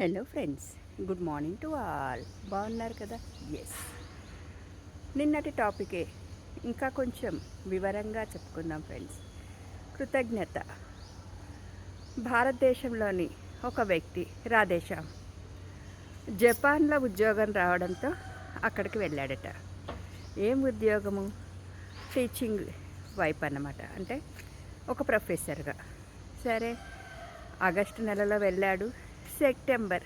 Hello friends good morning to all బాగున్నారు కదా? Yes నిన్నటి టాపికే. ఇంకా కొంచెం వివరంగా చెప్పుకుందాం ఫ్రెండ్స్ కృతజ్ఞత. భారతదేశంలోని ఒక వ్యక్తి రాధేశ్యామ్. జపాన్లో ఉద్యోగం రావడంతో అక్కడికి వెళ్ళాడట. ఏం ఉద్యోగము? టీచింగ్ వైపు అన్నమాట. అంటే ఒక ప్రొఫెసర్గా. సరే ఆగస్టు నెలలో వెళ్ళాడు. సెప్టెంబర్.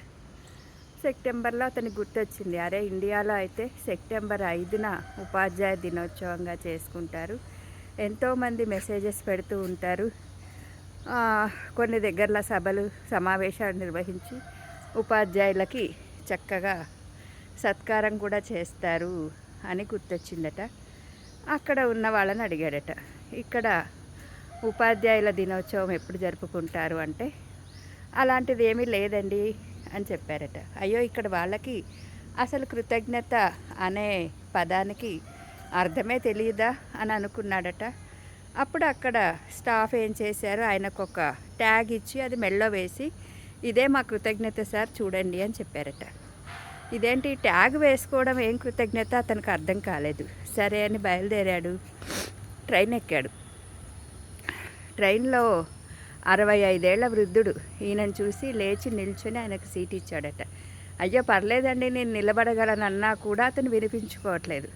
సెప్టెంబర్లో అతనికి గుర్తొచ్చింది. అరే ఇండియాలో అయితే సెప్టెంబర్ ఐదున ఉపాధ్యాయ దినోత్సవంగా చేసుకుంటారు. ఎంతోమంది మెసేజెస్ పెడుతూ ఉంటారు. కొన్ని దగ్గరలో సభలు సమావేశాలు నిర్వహించి ఉపాధ్యాయులకి చక్కగా సత్కారం కూడా చేస్తారు అని గుర్తొచ్చిందట. అక్కడ ఉన్న వాళ్ళని అడిగాడట. ఇక్కడ ఉపాధ్యాయుల దినోత్సవం ఎప్పుడు జరుపుకుంటారు అంటే అలాంటిది ఏమీ లేదండి అని చెప్పారట. అయ్యో ఇక్కడ వాళ్ళకి అసలు కృతజ్ఞత అనే పదానికి అర్థమే తెలియదా అని అనుకున్నాడట. అప్పుడు అక్కడ స్టాఫ్ ఏం చేశారు? ఆయనకు ఒక ట్యాగ్ ఇచ్చి అది మెల్లో వేసి ఇదే మా కృతజ్ఞత సార్ చూడండి అని చెప్పారట. ఇదేంటి? ట్యాగ్ వేసుకోవడం ఏం కృతజ్ఞత? అతనికి అర్థం కాలేదు. సరే అని బయలుదేరాడు. ట్రైన్ ఎక్కాడు. ట్రైన్లో అరవై ఐదేళ్ళ వృద్ధుడు. ఈయనను చూసి లేచి నిల్చొని ఆయనకు సీట్ ఇచ్చాడట. అయ్యో పర్లేదండి నేను నిలబడగలనన్నా కూడా అతను వినిపించుకోవట్లేదు.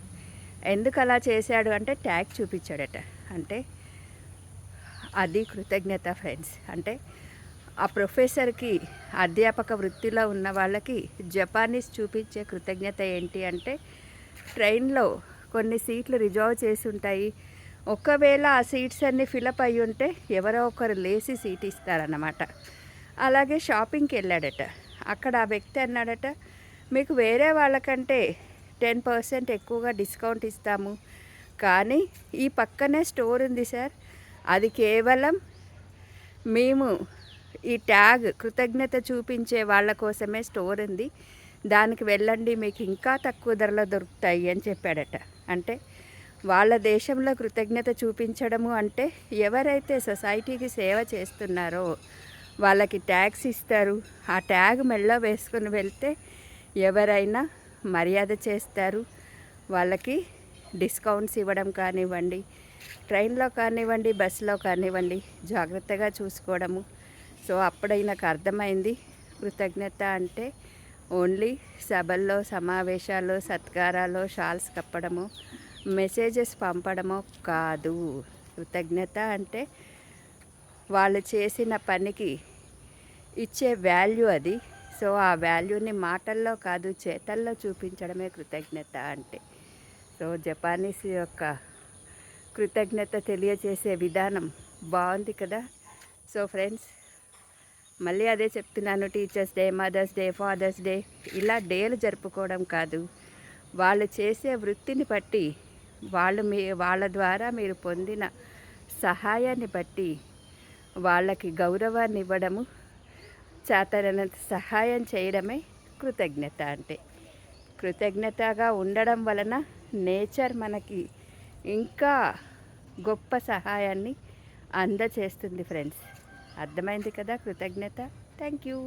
ఎందుకు అలా చేశాడు అంటే ట్యాగ్ చూపించాడట. అంటే అది కృతజ్ఞత ఫ్రెండ్స్. అంటే ఆ ప్రొఫెసర్కి అధ్యాపక వృత్తిలో ఉన్న వాళ్ళకి జపానీస్ చూపించే కృతజ్ఞత ఏంటి అంటే ట్రైన్లో కొన్ని సీట్లు రిజర్వ్ చేసి ఉంటాయి. ఒకవేళ ఆ సీట్స్ అన్నీ ఫిలప్ అయి ఉంటే ఎవరో ఒకరు లేచి సీట్ ఇస్తారన్నమాట. అలాగే షాపింగ్కి వెళ్ళాడట. అక్కడ ఆ వ్యక్తి అన్నాడట మీకు వేరే వాళ్ళకంటే టెన్ పర్సెంట్ ఎక్కువగా డిస్కౌంట్ ఇస్తాము. కానీ ఈ పక్కనే స్టోర్ ఉంది సార్. అది కేవలం మేము ఈ ట్యాగ్ కృతజ్ఞత చూపించే వాళ్ళ కోసమే స్టోర్ ఉంది. దానికి వెళ్ళండి మీకు ఇంకా తక్కువ ధరలో దొరుకుతాయి అని చెప్పాడట. అంటే వాళ్ళ దేశంలో కృతజ్ఞత చూపించడము అంటే ఎవరైతే సొసైటీకి సేవ చేస్తున్నారో వాళ్ళకి ట్యాక్స్ ఇస్తారు ఆ ట్యాగ్ మెళ్ళ వేసుకుని వెళ్తే ఎవరైనా మర్యాద చేస్తారు. వాళ్ళకి డిస్కౌంట్స్ ఇవ్వడం కానివ్వండి ట్రైన్లో కానివ్వండి బస్సులో కానివ్వండి జాగ్రత్తగా చూసుకోవడము. సో అప్పుడే నాకు అర్థమైంది కృతజ్ఞత అంటే ఓన్లీ సభల్లో సమావేశాలు సత్కారాలు షాల్స్ కప్పడము. మెసేజెస్ పంపడమో కాదు. కృతజ్ఞత అంటే వాళ్ళు చేసిన పనికి ఇచ్చే వాల్యూ అది. సో ఆ వాల్యూని మాటల్లో కాదు చేతల్లో చూపించడమే కృతజ్ఞత అంటే. సో జపానీస్ యొక్క కృతజ్ఞత తెలియజేసే విధానం బాగుంది కదా. సో ఫ్రెండ్స్ మళ్ళీ అదే చెప్తున్నాను teachers day mothers day fathers day ఇలా డేలు జరుపుకోవడం కాదు. వాళ్ళు చేసే వృత్తిని బట్టి వాళ్ళు మీ వాళ్ళ ద్వారా మీరు పొందిన సహాయాన్ని బట్టి వాళ్ళకి గౌరవాన్ని ఇవ్వడము చేతనంత సహాయం చేయడమే కృతజ్ఞత అంటే. కృతజ్ఞతగా ఉండడం వలన నేచర్ మనకి ఇంకా గొప్ప సహాయాన్ని అందచేస్తుంది ఫ్రెండ్స్. అర్థమైంది కదా కృతజ్ఞత? Thank you.